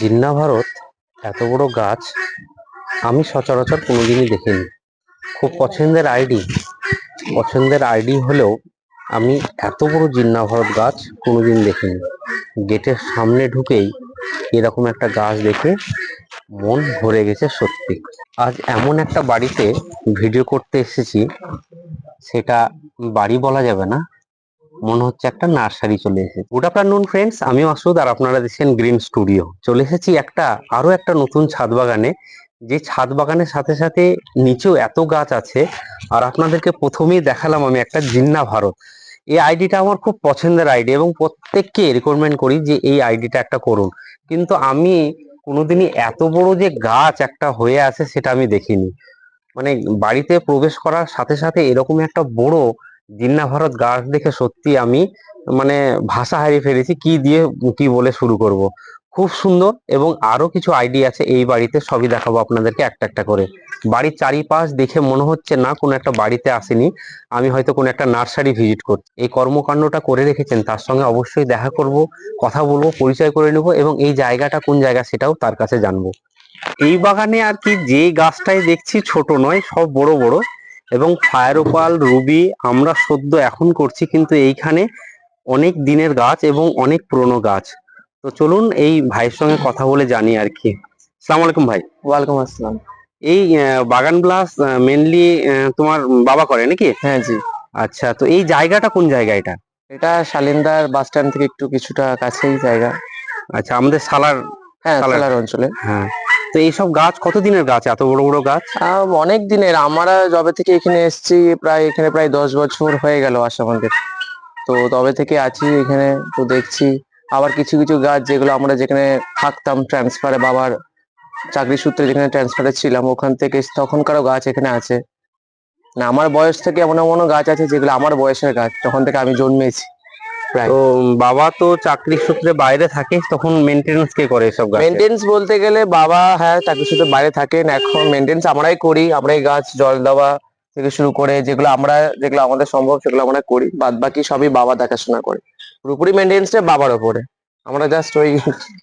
জিন্না ভারত, এত বড় গাছ আমি সচরাচর কোনোদিনই দেখিনি। খুব পছন্দের আইডি। পছন্দের আইডি হলেও আমি এত বড় জিন্না ভারত গাছ কোনোদিন দেখিনি। গেটের সামনে ঢুকেই এরকম একটা গাছ দেখে মন ভরে গেছে সত্যি। আজ এমন একটা বাড়িতে ভিডিও করতে এসেছি, সেটা বাড়ি বলা যাবে না মনে হচ্ছে একটা নার্সারি চলে এসেছে। গুড আফটারনুন ফ্রেন্ডস আমি মাসুদ আর আপনারা দেখছেন গ্রিন স্টুডিও। চলে এসেছি একটা আরও একটা নতুন ছাদ বাগানে। যে ছাদ বাগানের সাথে সাথে নিচেও এত গাছ আছে আর আপনাদেরকে প্রথমেই দেখালাম আমি একটা জিন্না ভারত। এই আইডিটা আমার খুব পছন্দের আইডি এবং প্রত্যেককে রেকমেন্ড করি যে এই আইডিটা একটা করুন। কিন্তু আমি কোনোদিনই এত বড় যে গাছ একটা হয়ে আছে সেটা আমি দেখিনি। মানে বাড়িতে প্রবেশ করার সাথে সাথে এরকম একটা বড় জিন্না ভারত গাছ দেখে সত্যি আমি মানে ভাষা হারিয়ে ফেলেছি, কি দিয়ে, কি বলে শুরু করব। খুব সুন্দর এবং আরও কিছু আইডিয়া আছে এই বাড়িতে, সবই দেখাবো আপনাদেরকে একটা একটা করে। বাড়ির চারিপাশ দেখে মনে হচ্ছে না কোনো একটা বাড়িতে আসেনি। আমি হয়তো কোনো একটা নার্সারি ভিজিট করছি। এই কর্মকাণ্ডটা করে রেখেছেন, তার সঙ্গে অবশ্যই দেখা করব, কথা বলব, পরিচয় করে নেব এবং এই জায়গাটা কোন জায়গা সেটাও তার কাছে জানব। এই বাগানে আর কি যে গাছটাই দেখছি ছোট নয়, সব বড় বড়। এবং ফায়ার ওপাল রুবি আমরা সদ্য এখন করছি কিন্তু এইখানে অনেক দিনের গাছ এবং অনেক পুরনো গাছ। তো চলুন এই ভাইয়ের সঙ্গে কথা বলে জানি আর কি। সালাম আলাইকুম ভাই। ওয়ালাইকুম আসসালাম। এই বাগান প্লাস মেনলি তোমার বাবা করে নাকি? হ্যাঁ জি। আচ্ছা তো এই জায়গাটা কোন জায়গা এটা? এটা শালিন্দার বাস স্ট্যান্ড থেকে একটু কিছুটা কাছেই জায়গা। আচ্ছা আমাদের সালার হ্যাঁ। সালার অঞ্চলে। হ্যাঁ। তো এইসব গাছ কত দিনের গাছ? এত বড় বড় গাছ? অনেক দিনের। আমরা যবে থেকে এখানে এসেছি, প্রায় এখানে প্রায় দশ বছর হয়ে গেল আসা আমাদের। তো তবে থেকে আছি, এখানে তো দেখছি। আবার কিছু কিছু গাছ যেগুলো আমরা যেখানে থাকতাম ট্রান্সফারে বাবার চাকরি সূত্রে যেখানে ট্রান্সফারে ছিলাম, ওখান থেকে তখনকারও গাছ এখানে আছে। না, আমার বয়স থেকে এমন এমন গাছ আছে যেগুলো আমার বয়সের গাছ তখন থেকে আমি জন্মেছি। তো বাবা তো চাকরি সূত্রে বাইরে থাকে তখন মেনটেনেন্স কে করে এসব গাছ? মেনটেন্স বলতে গেলে বাবা হ্যাঁ চাকরি সূত্রে বাইরে থাকেন। এখন মেনটেন্স আমরাই করি আমরাই গাছ জল দেওয়া থেকে শুরু করে যেগুলো আমরা যেগুলো আমাদের সম্ভব সেগুলো আমরা করি। বাদ বাকি সবই বাবা দেখাশোনা করে। পুরোপুরি মেনটেন্সটা বাবার ওপরে। আমরা জাস্ট ওই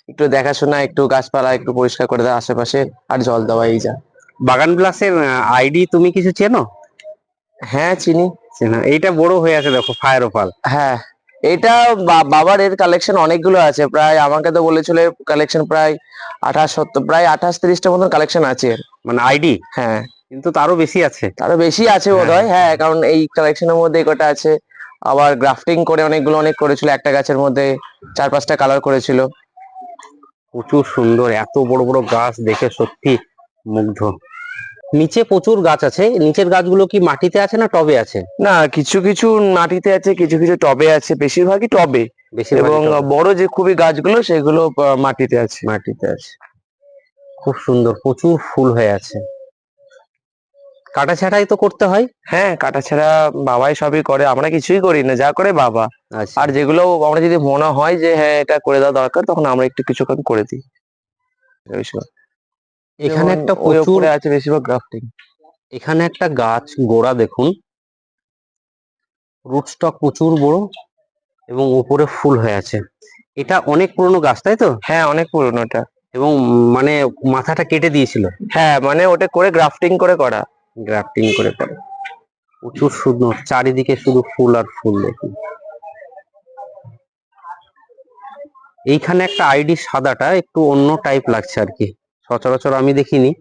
একটু দেখাশোনা একটু গাছপালা একটু পরিষ্কার করে দেওয়া আশেপাশে আর জল দেওয়া এই যা। বাগান প্লাসের আইডি তুমি কিছু চেনো? হ্যাঁ চিনি। চেনা। এইটা বড় হয়ে আছে দেখো ফায়ার ওপাল হ্যাঁ। এটা বাবার এর কালেকশন অনেকগুলো আছে। প্রায় আমাকে তো বলেছিল কালেকশন প্রায় আঠাশ সত্তর প্রায় আঠাশ তিরিশটা মতন কালেকশন আছে। মানে আইডি হ্যাঁ। কিন্তু তারও বেশি আছে। তারও বেশি আছে হ্যাঁ। বোধ হয় হ্যাঁ কারণ এই কালেকশনের মধ্যে কটা আছে। আবার গ্রাফটিং করে অনেকগুলো অনেক করেছিল একটা গাছের মধ্যে চার পাঁচটা কালার করেছিল। প্রচুর সুন্দর এত বড় বড় গাছ দেখে সত্যি মুগ্ধ। নিচে প্রচুর গাছ আছে। নিচের গাছগুলো কি মাটিতে আছে না টবে আছে? না কিছু কিছু মাটিতে আছে কিছু কিছু টবে আছে বেশিরভাগই টবে। এবং বড় যে খুবই গাছগুলো সেগুলো মাটিতে আছে। মাটিতে আছে। খুব সুন্দর প্রচুর ফুল হয়ে আছে। কাটা ছাটাই তো করতে হয়। হ্যাঁ কাটা ছাড়া বাবাই সবই করে আমরা কিছুই করি না যা করে বাবা। আচ্ছা। আর যেগুলো আমরা যদি মনে হয় যে হ্যাঁ এটা করে দেওয়া দরকার তখন আমরা একটু কিছুক্ষণ করে দিই। এখানে একটা প্রচুর আছে বেশিরভাগ গ্রাফটিং এখানে একটা গাছ গোড়া দেখুন। রুট স্টক প্রচুর বড় এবং উপরে ফুল হয়ে আছে। এটা অনেক পুরনো গাছ তাই তো? হ্যাঁ অনেক পুরনো এটা। এবং মানে মাথাটা কেটে দিয়েছিল। হ্যাঁ মানে ওটা করে গ্রাফটিং করে করা। গ্রাফটিং করে করা। প্রচুর সুন্দর চারিদিকে শুধু ফুল আর ফুল দেখুন। এইখানে একটা আইডি সাদাটা একটু অন্য টাইপ লাগছে আর কি। সচরাচর আমি দেখিনি।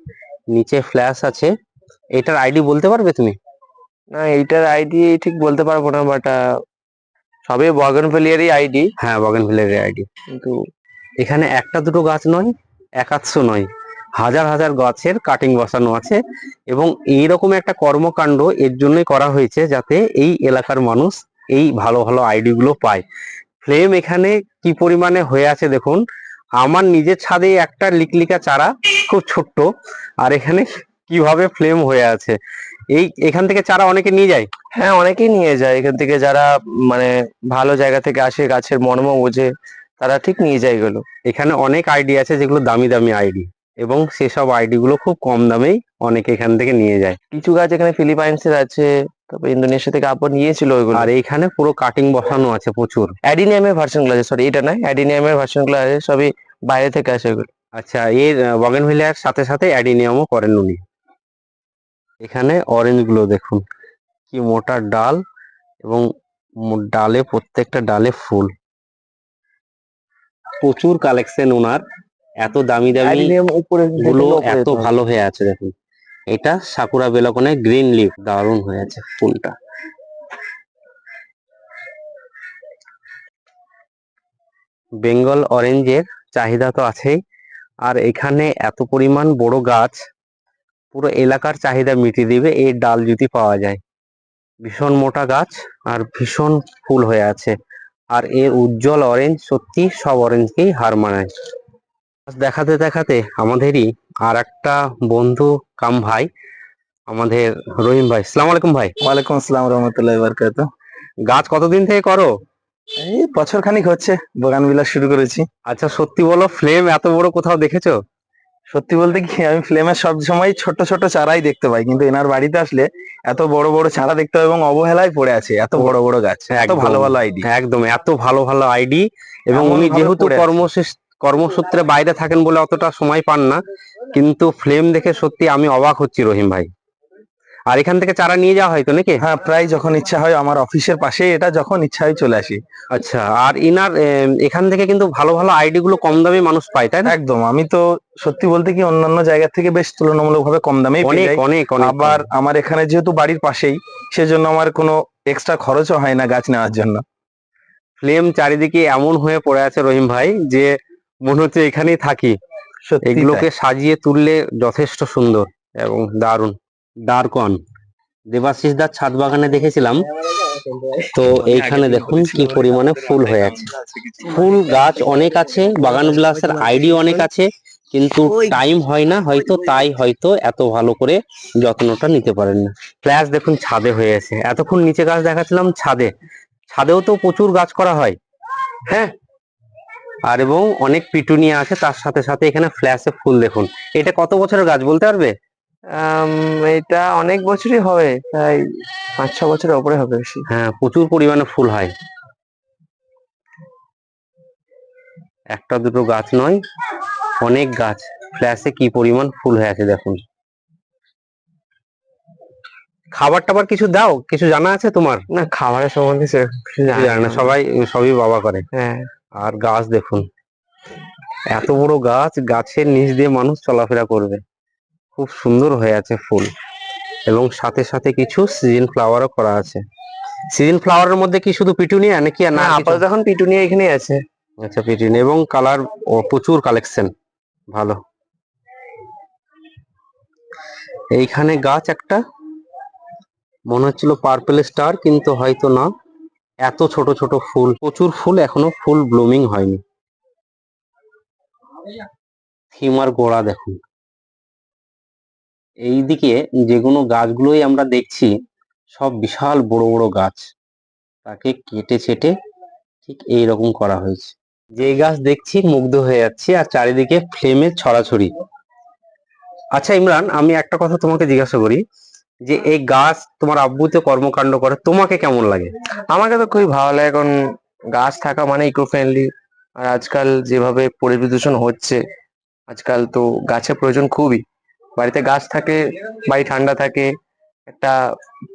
নিচে ফ্ল্যাশ আছে। এটার আইডি বলতে পারবে তুমি? না এইটার আইডি ঠিক বলতে পারব না বাট সবই বগন ফেলিয়ারই আইডি হ্যাঁ বাগানভিলের আইডি কিন্তু এখানে একটা দুটো গাছ নয় একাৎশো নয়। হাজার হাজার গাছের কাটিং বসানো আছে এবং এইরকম একটা কর্মকাণ্ড এর জন্যই করা হয়েছে যাতে এই এলাকার মানুষ এই ভালো ভালো আইডি গুলো পায়। ফ্লেম এখানে কি পরিমাণে হয়ে আছে দেখুন আমার নিজের ছাদে একটা লিকলিকা চারা খুব ছোট্ট আর এখানে কীভাবে ফ্লেম হয়ে আছে? এই এখান থেকে চারা অনেকে নিয়ে যায়? হ্যাঁ অনেকেই নিয়ে যায়। এখান থেকে যারা মানে ভালো জায়গা থেকে আসে গাছের মর্ম বোঝে তারা ঠিক নিয়ে যায় এগুলো। এখানে অনেক আইডি আছে যেগুলো দামি দামি আইডি এবং সেসব আইডি গুলো খুব কম দামেই অনেকে এখান থেকে নিয়ে যায়। কিছু গাছ এখানে ফিলিপাইন্সের আছে তারপর ইন্দোনেশিয়া থেকে আপর নিয়েছিল ওইগুলো। আর এইখানে পুরো কাটিং বসানো আছে প্রচুর। অ্যাডিনিয়ামের ভার্সনগুলো আছে সরি এটা নয় অ্যাডিনিয়ামের ভার্সনগুলো আছে সবই বাইরে থেকে আসে ওগুলো আচ্ছা এর বগেনভিলিয়ার সাথে সাথে অ্যাডিনিয়ামও করেন উনি। এখানে অরেঞ্জগুলো দেখুন কি মোটা ডাল এবং ডালে প্রত্যেকটা ডালে ফুল। প্রচুর কালেকশন ওনার এত দামি দামি অ্যাডিনিয়ামগুলো এত ভালো হয়ে আছে দেখুন। এটা সাকুরা বেলকনে গ্রিন লিফ, দারুণ হয়ে আছে ফুলটা। বেঙ্গল অরেঞ্জের চাহিদা তো আছেই, আর এখানে এত পরিমাণ বড় গাছ, পুরো এলাকার চাহিদা মিটিয়ে দিবে, এই ডাল যদি পাওয়া যায়। ভীষণ মোটা গাছ আর ভীষণ ফুল হয়ে আছে, আর এর উজ্জ্বল অরেঞ্জ সত্যি সব অরেঞ্জকেই হার মানায়। দেখাতে দেখাতে আমাদেরই আর একটা বন্ধু কাম ভাই আমাদের রহিম ভাই। সালাম আলাইকুম ভাই। ওয়ালাইকুম আসসালাম রহমতুল্লাহ বরকাত গাছ কতদিন থেকে করো? এই বছর খানিক হচ্ছে বাগান বিলাস শুরু করেছি। আচ্ছা সত্যি বলো ফ্লেম এত বড় কোথাও দেখেছ? সত্যি বলতে কি আমি ফ্লেমের সব সময় ছোট ছোট চারাই দেখতে পাই কিন্তু এনার বাড়িতে আসলে এত বড় বড় চারা দেখতে পাই এবং অবহেলায় পড়ে আছে এত বড় বড় গাছ এত ভালো ভালো আইডি। একদম এত ভালো ভালো আইডি এবং উনি যেহেতু কর্মশেষ কর্মসূত্রে বাইরে থাকেন বলে অতটা সময় পান না কিন্তু ফ্লেম দেখে সত্যি আমি অবাক হচ্ছি রহিম ভাই। আর এখান থেকে চারা নিয়ে যাওয়া হয়তো নাকি? হ্যাঁ প্রায় যখন ইচ্ছা হয় আমার অফিসের পাশে এটা যখন ইচ্ছা হয় চলে আসি। আচ্ছা আর ইনার এখান থেকে কিন্তু ভালো ভালো আইডি গুলো কম দামে মানুষ পায় তাই না? একদম আমি তো সত্যি বলতে কি অন্যান্য জায়গা থেকে বেশ তুলনামূলক ভাবে কম দামে অনেক অনেক আবার আমার এখানে যেহেতু বাড়ির পাশেই সেজন্য আমার কোনো এক্সট্রা খরচও হয় না গাছ নেওয়ার জন্য। ফ্লেম চারিদিকে এমন হয়ে পড়ে আছে রহিম ভাই যে মনে হচ্ছে এখানেই থাকি। এগুলোকে সাজিয়ে তুললে যথেষ্ট সুন্দর এবং দারুণ। ডার্কন দেবাশিস দার ছাদ বাগানে দেখেছিলাম। তো এইখানে দেখুন কি পরিমাণে ফুল হয়ে আছে। ফুল গাছ অনেক আছে বাগান বিলাসের আইডি অনেক আছে কিন্তু টাইম হয় না হয়তো তাই হয়তো এত ভালো করে যত্নটা নিতে পারেন না। ফ্ল্যাশ দেখুন ছাদে হয়ে আছে। এতক্ষণ নিচে গাছ দেখাচ্ছিলাম ছাদে। ছাদেও তো প্রচুর গাছ করা হয়। হ্যাঁ? আর এবং অনেক পিটুনিয়া আছে তার সাথে সাথে এখানে ফ্ল্যাশে ফুল দেখুন। এটা কত বছরের গাছ বলতে পারবে? এটা অনেক বছরই হবে প্রায় পাঁচ ছ বছরের উপরে হবে বেশি। হ্যাঁ প্রচুর পরিমাণে ফুল হয়। একটা দুটো গাছ নয় অনেক গাছ। ফ্ল্যাশে কি পরিমাণ ফুল হয়ে আছে দেখুন। খাবার টাবার কিছু দাও? কিছু জানা আছে তোমার? না খাবারের সম্বন্ধে জানি। সবাই সবই বাবা করে। হ্যাঁ। আর গাছ দেখুন। এত বড় গাছ গাছের নিচ দিয়ে মানুষ চলাফেরা করবে। খুব সুন্দর হয়ে আছে ফুল। এবং সাথে সাথে কিছু সিজন ফ্লাওয়ারও করা আছে। সিজন ফ্লাওয়ারের মধ্যে কি শুধু পিটুনিয়া নাকি না আপাতত এখন পিটুনিয়া এখানেই আছে। আচ্ছা পিটিন এবং কালার প্রচুর কালেকশন। ভালো। এইখানে গাছ একটা। মনে হচ্ছিল পার্পল স্টার কিন্তু হয়তো না। এত ছোট ছোট ফুল, প্রচুর ফুল এখনও ফুল ব্লুমিং হয়নি। থিমার গোড়া দেখুন। এইদিকে যেগুলো গাছগুলোই আমরা দেখছি, সব বিশাল বড় বড় গাছ। তাকে কেটে ছেটে ঠিক এই রকম করা হয়েছে। যে গাছ দেখছি মুগ্ধ হয়ে যাচ্ছি আর চারিদিকে ফ্লেমের ছড়াছড়ি। আচ্ছা ইমরান, আমি একটা কথা তোমাকে জিজ্ঞাসা করি। যে এই গাছ তোমার আব্বু তো কর্মকাণ্ড করে, তোমাকে কেমন লাগে? আমাকে তো খুবই ভালো লাগে, কারণ গাছ থাকা মানে ইকো ফ্রেন্ডলি আর আজকাল যেভাবে পরিবেশ দূষণ হচ্ছে, আজকাল তো গাছের প্রয়োজন খুবই। বাড়িতে গাছ থাকে, বাড়ি ঠান্ডা থাকে, একটা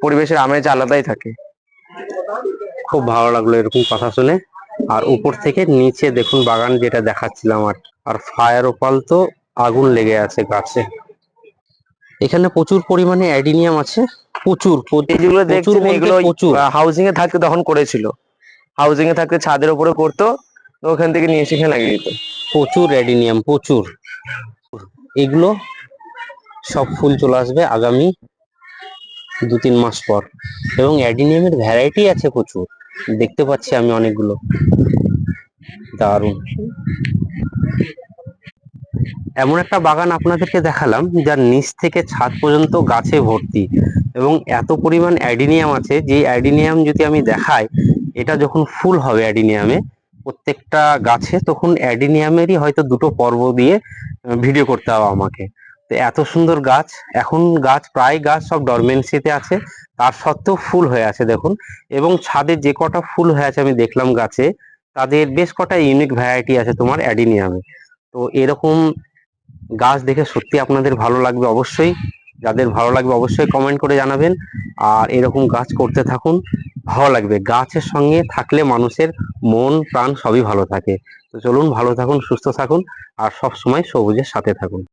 পরিবেশের আমেজ আলাদাই থাকে। খুব ভালো লাগল এরকম কথা শুনে। আর উপর থেকে নিচে দেখুন বাগান যেটা দেখাচ্ছিলাম আর আর ফায়ার ওপাল তো আগুন লেগে আছে গাছে। এখানে প্রচুর পরিমাণে অ্যাডিনিয়াম আছে প্রচুর যেগুলো দেখছেন এগুলো প্রচুর। হাউজিং এ থাকতে তখন করেছিল। হাউজিং এ থাকতে ছাদের উপরে করতো ওখান থেকে নিয়ে এসে এখানে লাগিয়ে দিত। প্রচুর অ্যাডিনিয়াম প্রচুর। এগুলো সব ফুল চলে আসবে আগামী দু তিন মাস পর। এবং অ্যাডিনিয়ামের ভ্যারাইটি আছে প্রচুর। দেখতে পাচ্ছি আমি অনেকগুলো। দারুণ। এমন একটা বাগান আপনাদেরকে দেখালাম, যার নিচ থেকে ছাদ পর্যন্ত গাছে ভর্তি। এবং এত পরিমাণ অ্যাডিনিয়াম আছে, যে অ্যাডিনিয়াম যদি আমি দেখাই, এটা যখন ফুল হবে অ্যাডিনিয়ামে, প্রত্যেকটা গাছে তখন অ্যাডিনিয়ামেরই হয়তো দুটো পর্ব দিয়ে ভিডিও করতে হবে আমাকে। তো এত সুন্দর গাছ, এখন গাছ প্রায় গাছ সব ডরমেন্সিতে আছে, তার সত্ত্বেও ফুল হয়ে আছে দেখুন। এবং ছাদে যে কটা ফুল হয়ে আছে আমি দেখলাম গাছে, তাদের বেশ কটা ইউনিক ভ্যারাইটি আছে তোমার অ্যাডিনিয়ামে। তো এরকম গাছ দেখে সত্যি আপনাদের ভালো লাগবে অবশ্যই। যাদের ভালো লাগবে অবশ্যই কমেন্ট করে জানাবেন। আর এরকম গাছ করতে থাকুন, ভালো লাগবে। গাছের সঙ্গে থাকলে মানুষের মন, প্রাণ সবই ভালো থাকে। তো চলুন, ভালো থাকুন, সুস্থ থাকুন, আর সব সময় সবুজের সাথে থাকুন।